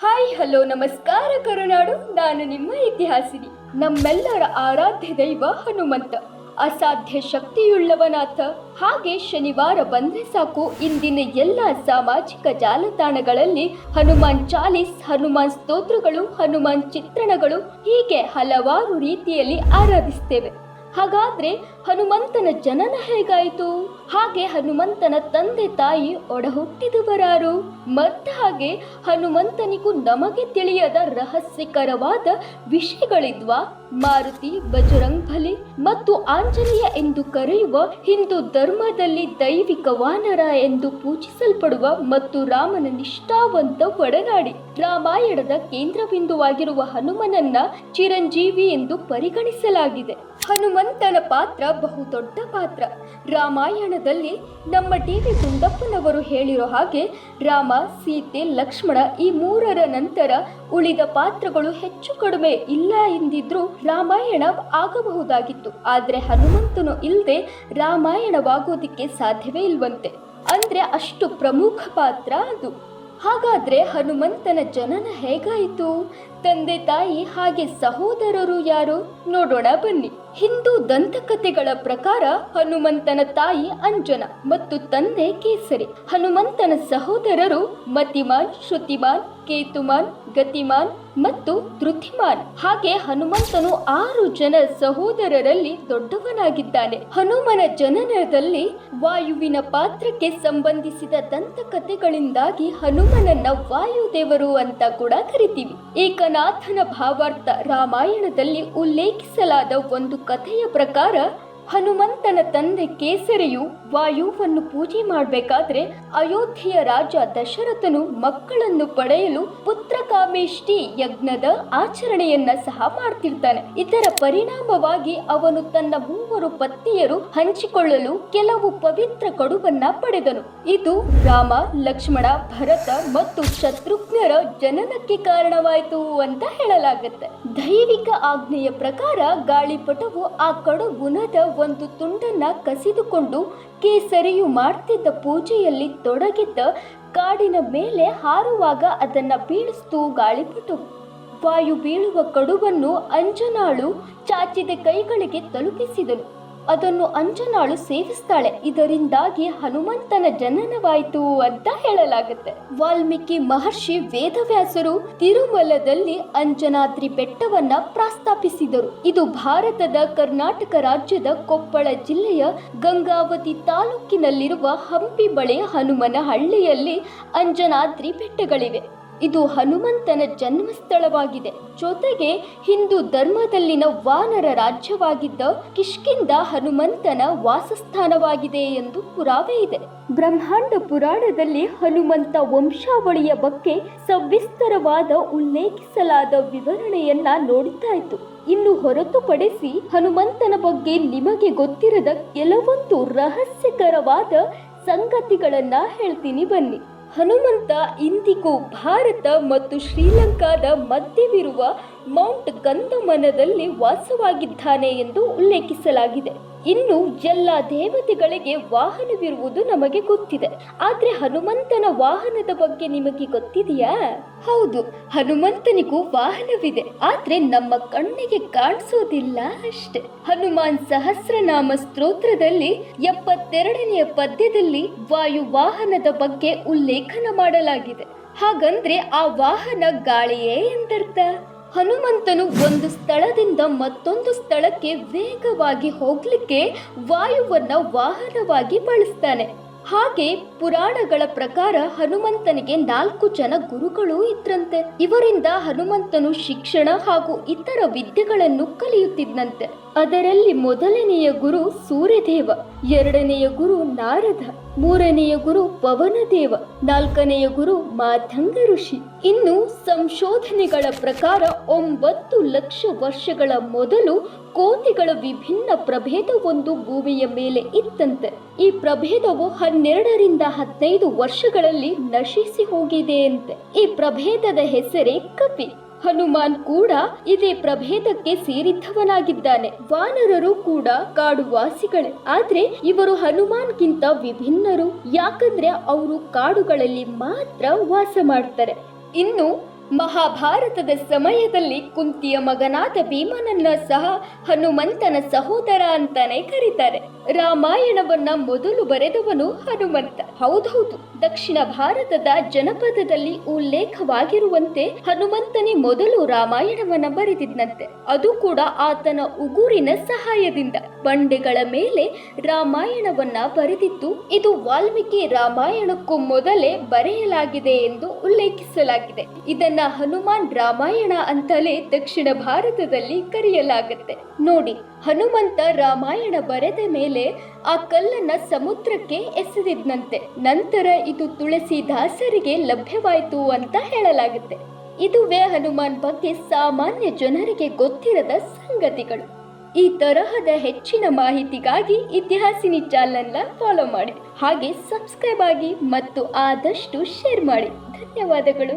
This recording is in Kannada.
ಹಾಯ್, ಹಲೋ, ನಮಸ್ಕಾರ ಕರುನಾಡು. ನಾನು ನಿಮ್ಮ ಇತಿಹಾಸಿನಿ. ನಮ್ಮೆಲ್ಲರ ಆರಾಧ್ಯ ದೈವ ಹನುಮಂತ. ಅಸಾಧ್ಯ ಶಕ್ತಿಯುಳ್ಳವನಾಥ. ಹಾಗೆ ಶನಿವಾರ ಬಂದ್ರೆ ಸಾಕು. ಇಂದಿನ ಎಲ್ಲ ಸಾಮಾಜಿಕ ಜಾಲತಾಣಗಳಲ್ಲಿ ಹನುಮಾನ್ ಚಾಲೀಸ್, ಹನುಮಾನ್ ಸ್ತೋತ್ರಗಳು, ಹನುಮಾನ್ ಚಿತ್ರಣಗಳು ಹೀಗೆ ಹಲವಾರು ರೀತಿಯಲ್ಲಿ ಆರಾಧಿಸ್ತೇವೆ. ಹಾಗಾದ್ರೆ ಹನುಮಂತನ ಜನನ ಹೇಗಾಯಿತು? ಹಾಗೆ ಹನುಮಂತನ ತಂದೆ ತಾಯಿ ಒಡ ಹುಟ್ಟಿದವರಾರು ಮತ್ತು ಹಾಗೆ ಹನುಮಂತನಿಗೂ ನಮಗೆ ತಿಳಿಯದ ರಹಸ್ಯಕರವಾದ ವಿಷಯಗಳಿದ್ವಾ? ಮಾರುತಿ ಬಜರಂಗ್ ಬಲಿ ಮತ್ತು ಆಂಜನೇಯ ಎಂದು ಕರೆಯುವ ಹಿಂದೂ ಧರ್ಮದಲ್ಲಿ ದೈವಿಕ ವಾನರ ಎಂದು ಪೂಜಿಸಲ್ಪಡುವ ಮತ್ತು ರಾಮನ ನಿಷ್ಠಾವಂತ ಒಡನಾಡಿ ರಾಮಾಯಣದ ಕೇಂದ್ರ ಬಿಂದುವಾಗಿರುವ ಹನುಮನನ್ನ ಚಿರಂಜೀವಿ ಎಂದು ಪರಿಗಣಿಸಲಾಗಿದೆ. ಹನುಮಂತನ ಪಾತ್ರ ಬಹುದೊಡ್ಡ ಪಾತ್ರ. ರಾಮಾಯಣದಲ್ಲಿ ನಮ್ಮ ಟಿ ವಿ ಗುಂಡಪ್ಪನವರು ಹೇಳಿರೋ ಹಾಗೆ ರಾಮ, ಸೀತೆ, ಲಕ್ಷ್ಮಣ ಈ ಮೂರರ ನಂತರ ಉಳಿದ ಪಾತ್ರಗಳು ಹೆಚ್ಚು ಕಡಿಮೆ ಇಲ್ಲ ಎಂದಿದ್ರೂ ರಾಮಾಯಣ ಆಗಬಹುದಾಗಿತ್ತು. ಆದರೆ ಹನುಮಂತನು ಇಲ್ಲದೆ ರಾಮಾಯಣವಾಗೋದಿಕ್ಕೆ ಸಾಧ್ಯವೇ ಇಲ್ವಂತೆ. ಅಂದ್ರೆ ಅಷ್ಟು ಪ್ರಮುಖ ಪಾತ್ರ ಅದು. ಹಾಗಾದ್ರೆ ಹನುಮಂತನ ಜನನ ಹೇಗಾಯಿತು? ತಂದೆ ತಾಯಿ ಹಾಗೆ ಸಹೋದರರು ಯಾರು? ನೋಡೋಣ ಬನ್ನಿ. ಹಿಂದೂ ದಂತಕಥೆಗಳ ಪ್ರಕಾರ ಹನುಮಂತನ ತಾಯಿ ಅಂಜನ ಮತ್ತು ತಂದೆ ಕೇಸರಿ. ಹನುಮಂತನ ಸಹೋದರರು ಮತಿಮಾನ್, ಶ್ರುತಿಮಾನ್, ಕೇತುಮಾನ್, ಗತಿಮಾನ್ ಮತ್ತು ಧೃತಿಮಾನ್. ಹಾಗೆ ಹನುಮಂತನು ಆರು ಜನ ಸಹೋದರರಲ್ಲಿ ದೊಡ್ಡವನಾಗಿದ್ದಾನೆ. ಹನುಮನ ಜನನದಲ್ಲಿ ವಾಯುವಿನ ಪಾತ್ರಕ್ಕೆ ಸಂಬಂಧಿಸಿದ ದಂತಕಥೆಗಳಿಂದಾಗಿ ಹನುಮನನ್ನ ವಾಯುದೇವರು ಅಂತ ಕೂಡ ಕರಿತೀವಿ. ಏಕನಾಥನ ಭಾವಾರ್ಥ ರಾಮಾಯಣದಲ್ಲಿ ಉಲ್ಲೇಖಿಸಲಾದ ಒಂದು ಕಥೆಯ ಪ್ರಕಾರ ಹನುಮಂತನ ತಂದೆ ಕೇಸರಿಯು ವಾಯುವನ್ನು ಪೂಜೆ ಮಾಡಬೇಕಾದ್ರೆ ಅಯೋಧ್ಯೆಯ ರಾಜ ದಶರಥನು ಮಕ್ಕಳನ್ನು ಪಡೆಯಲು ಪುತ್ರಕಾಮೇಷ್ಟಿ ಯಜ್ಞದ ಆಚರಣೆಯನ್ನ ಸಹ ಮಾಡ್ತಿರ್ತಾನೆ. ಇದರ ಪರಿಣಾಮವಾಗಿ ಅವನು ತನ್ನ ಮೂವರು ಪತ್ನಿಯರು ಹಂಚಿಕೊಳ್ಳಲು ಕೆಲವು ಪವಿತ್ರ ಕಡುವನ್ನ ಪಡೆದನು. ಇದು ರಾಮ, ಲಕ್ಷ್ಮಣ, ಭರತ ಮತ್ತು ಶತ್ರುಘ್ನರ ಜನನಕ್ಕೆ ಕಾರಣವಾಯಿತು ಅಂತ ಹೇಳಲಾಗುತ್ತೆ. ದೈವಿಕ ಆಜ್ಞೆಯ ಪ್ರಕಾರ ಗಾಳಿಪಟವು ಆ ಕಡುಗುಣದ ಒಂದು ತುಂಡನ್ನ ಕಸಿದುಕೊಂಡು ಕೇಸರಿಯು ಮಾಡ್ತಿದ್ದ ಪೂಜೆಯಲ್ಲಿ ತೊಡಗಿದ್ದ ಕಾಡಿನ ಮೇಲೆ ಹಾರುವಾಗ ಅದನ್ನ ಬೀಳಿಸ್ತು ಗಾಳಿಪಟು ವಾಯು ಬೀಳುವ ಕಡುವನ್ನು ಅಂಜನಾಳು ಚಾಚಿದ ಕೈಗಳಿಗೆ ತಲುಪಿಸಿದನು ಅದನ್ನು ಅಂಜನಾಳು ಸೇವಿಸ್ತಾಳೆ. ಇದರಿಂದಾಗಿ ಹನುಮಂತನ ಜನನವಾಯಿತು ಅಂತ ಹೇಳಲಾಗುತ್ತೆ. ವಾಲ್ಮೀಕಿ ಮಹರ್ಷಿ ವೇದವ್ಯಾಸರು ತಿರುಮಲದಲ್ಲಿ ಅಂಜನಾದ್ರಿ ಬೆಟ್ಟವನ್ನ ಪ್ರಸ್ತಾಪಿಸಿದರು. ಇದು ಭಾರತದ ಕರ್ನಾಟಕ ರಾಜ್ಯದ ಕೊಪ್ಪಳ ಜಿಲ್ಲೆಯ ಗಂಗಾವತಿ ತಾಲೂಕಿನಲ್ಲಿರುವ ಹಂಪಿ ಬಳಿ ಹನುಮನ ಹಳ್ಳಿಯಲ್ಲಿ ಅಂಜನಾದ್ರಿ ಬೆಟ್ಟಗಳಿವೆ ಇದು ಹನುಮಂತನ ಜನ್ಮಸ್ಥಳವಾಗಿದೆ. ಜೊತೆಗೆ ಹಿಂದೂ ಧರ್ಮದಲ್ಲಿನ ವಾನರ ರಾಜ್ಯವಾಗಿದ್ದ ಕಿಷ್ಕಿಂದ ಹನುಮಂತನ ವಾಸಸ್ಥಾನವಾಗಿದೆ ಎಂದು ಪುರಾವೆ ಇದೆ. ಬ್ರಹ್ಮಾಂಡ ಪುರಾಣದಲ್ಲಿ ಹನುಮಂತ ವಂಶಾವಳಿಯ ಬಗ್ಗೆ ಸವಿಸ್ತರವಾದ ಉಲ್ಲೇಖಿಸಲಾದ ವಿವರಣೆಯನ್ನ ಇತ್ತು. ಇನ್ನು ಹೊರತುಪಡಿಸಿ ಹನುಮಂತನ ಬಗ್ಗೆ ನಿಮಗೆ ಗೊತ್ತಿರದ ಕೆಲವೊಂದು ರಹಸ್ಯಕರವಾದ ಸಂಗತಿಗಳನ್ನ ಹೇಳ್ತೀನಿ ಬನ್ನಿ. ಹನುಮಂತ ಇಂದಿಗೂ ಭಾರತ ಮತ್ತು ಶ್ರೀಲಂಕಾದ ಮಧ್ಯವಿರುವ ಮೌಂಟ್ ಗಂಧಮನದಲ್ಲಿ ವಾಸವಾಗಿದ್ದಾನೆ ಎಂದು ಉಲ್ಲೇಖಿಸಲಾಗಿದೆ. ಇನ್ನು ಎಲ್ಲ ದೇವತೆಗಳಿಗೆ ವಾಹನವಿರುವುದು ನಮಗೆ ಗೊತ್ತಿದೆ. ಆದ್ರೆ ಹನುಮಂತನ ವಾಹನದ ಬಗ್ಗೆ ನಿಮಗೆ ಗೊತ್ತಿದೆಯಾ? ಹೌದು, ಹನುಮಂತನಿಗೂ ವಾಹನವಿದೆ. ಆದ್ರೆ ನಮ್ಮ ಕಣ್ಣಿಗೆ ಕಾಣಿಸೋದಿಲ್ಲ ಅಷ್ಟೆ. ಹನುಮಾನ್ ಸಹಸ್ರನಾಮ ಸ್ತೋತ್ರದಲ್ಲಿ ಎಪ್ಪತ್ತೆರಡನೆಯ ಪದ್ಯದಲ್ಲಿ ವಾಯು ವಾಹನದ ಬಗ್ಗೆ ಉಲ್ಲೇಖನ ಮಾಡಲಾಗಿದೆ. ಹಾಗಂದ್ರೆ ಆ ವಾಹನ ಗಾಳಿಯೇ ಎಂದರ್ಥ. ಹನುಮಂತನು ಒಂದು ಸ್ಥಳದಿಂದ ಮತ್ತೊಂದು ಸ್ಥಳಕ್ಕೆ ವೇಗವಾಗಿ ಹೋಗ್ಲಿಕ್ಕೆ ವಾಯುವನ್ನ ವಾಹನವಾಗಿ ಬಳಸ್ತಾನೆ. ಹಾಗೆ ಪುರಾಣಗಳ ಪ್ರಕಾರ ಹನುಮಂತನಿಗೆ ನಾಲ್ಕು ಜನ ಗುರುಗಳು ಇದ್ರಂತೆ. ಇವರಿಂದ ಹನುಮಂತನು ಶಿಕ್ಷಣ ಹಾಗೂ ಇತರ ವಿದ್ಯೆಗಳನ್ನು ಕಲಿಯುತ್ತಿದ್ದಂತೆ ಅದರಲ್ಲಿ ಮೊದಲನೆಯ ಗುರು ಸೂರ್ಯದೇವ, ಎರಡನೆಯ ಗುರು ನಾರದ. ಮೂರನೆಯ ಗುರು ಪವನದೇವ, ನಾಲ್ಕನೆಯ ಗುರು ಮಾತಂಗ ಋಷಿ. ಇನ್ನು ಸಂಶೋಧನೆಗಳ ಪ್ರಕಾರ ಒಂಬತ್ತು ಲಕ್ಷ ವರ್ಷಗಳ ಮೊದಲು ಕೋತಿಗಳ ವಿಭಿನ್ನ ಪ್ರಭೇದವೊಂದು ಭೂಮಿಯ ಮೇಲೆ ಇತ್ತಂತೆ. ಈ ಪ್ರಭೇದವು ಹನ್ನೆರಡರಿಂದ ಹದಿನೈದು ವರ್ಷಗಳಲ್ಲಿ ನಶಿಸಿ ಹೋಗಿದೆ ಅಂತೆ ಈ ಪ್ರಭೇದದ ಹೆಸರೇ ಕಪಿ. ಹನುಮಾನ್ ಕೂಡ ಇದೇ ಪ್ರಭೇದಕ್ಕೆ ಸೇರಿದ್ದವನಾಗಿದ್ದಾನೆ. ವಾನರರು ಕೂಡ ಕಾಡು ವಾಸಿಗಳೇ ಆದ್ರೆ ಇವರು ಹನುಮಾನ್ಗಿಂತ ವಿಭಿನ್ನರು. ಯಾಕಂದ್ರೆ ಅವರು ಕಾಡುಗಳಲ್ಲಿ ಮಾತ್ರ ವಾಸ ಮಾಡ್ತಾರೆ. ಇನ್ನು ಮಹಾಭಾರತದ ಸಮಯದಲ್ಲಿ ಕುಂತಿಯ ಮಗನಾದ ಭೀಮನನ್ನ ಸಹ ಹನುಮಂತನ ಸಹೋದರ ಅಂತಾನೆ ಕರೀತಾರೆ. ರಾಮಾಯಣವನ್ನ ಮೊದಲು ಬರೆದವನು ಹನುಮಂತ. ಹೌದೌದು ದಕ್ಷಿಣ ಭಾರತದ ಜನಪದದಲ್ಲಿ ಉಲ್ಲೇಖವಾಗಿರುವಂತೆ ಹನುಮಂತನೇ ಮೊದಲು ರಾಮಾಯಣವನ್ನ ಬರೆದಿದ್ದಂತೆ ಅದು ಕೂಡ ಆತನ ಉಗುರಿನ ಸಹಾಯದಿಂದ. ಬಂಡೆಗಳ ಮೇಲೆ ರಾಮಾಯಣವನ್ನ ಬರೆದಿದ್ದು, ಇದು ವಾಲ್ಮೀಕಿ ರಾಮಾಯಣಕ್ಕೂ ಮೊದಲೇ ಬರೆಯಲಾಗಿದೆ ಎಂದು ಉಲ್ಲೇಖಿಸಲಾಗಿದೆ. ಇದನ್ನ ಹನುಮಾನ್ ರಾಮಾಯಣ ಅಂತಲೇ ದಕ್ಷಿಣ ಭಾರತದಲ್ಲಿ ಕರೆಯಲಾಗುತ್ತೆ. ನೋಡಿ, ಹನುಮಂತ ರಾಮಾಯಣ ಬರೆದ ಮೇಲೆ ಆ ಕಲ್ಲನ್ನ ಸಮುದ್ರಕ್ಕೆ ಎಸೆದಿದ್ನಂತೆ. ನಂತರ ಇದು ತುಳಸಿ ದಾಸರಿಗೆ ಲಭ್ಯವಾಯಿತು ಅಂತ ಹೇಳಲಾಗುತ್ತೆ. ಇದುವೇ ಹನುಮಾನ್ ಬಗ್ಗೆ ಸಾಮಾನ್ಯ ಜನರಿಗೆ ಗೊತ್ತಿರದ ಸಂಗತಿಗಳು. ಈ ತರಹದ ಹೆಚ್ಚಿನ ಮಾಹಿತಿಗಾಗಿ ಇತಿಹಾಸಿನಿ ಚಾನಲ್ನ ಫಾಲೋ ಮಾಡಿ. ಹಾಗೆ ಸಬ್ಸ್ಕ್ರೈಬ್ ಆಗಿ ಮತ್ತು ಆದಷ್ಟು ಶೇರ್ ಮಾಡಿ. ಧನ್ಯವಾದಗಳು.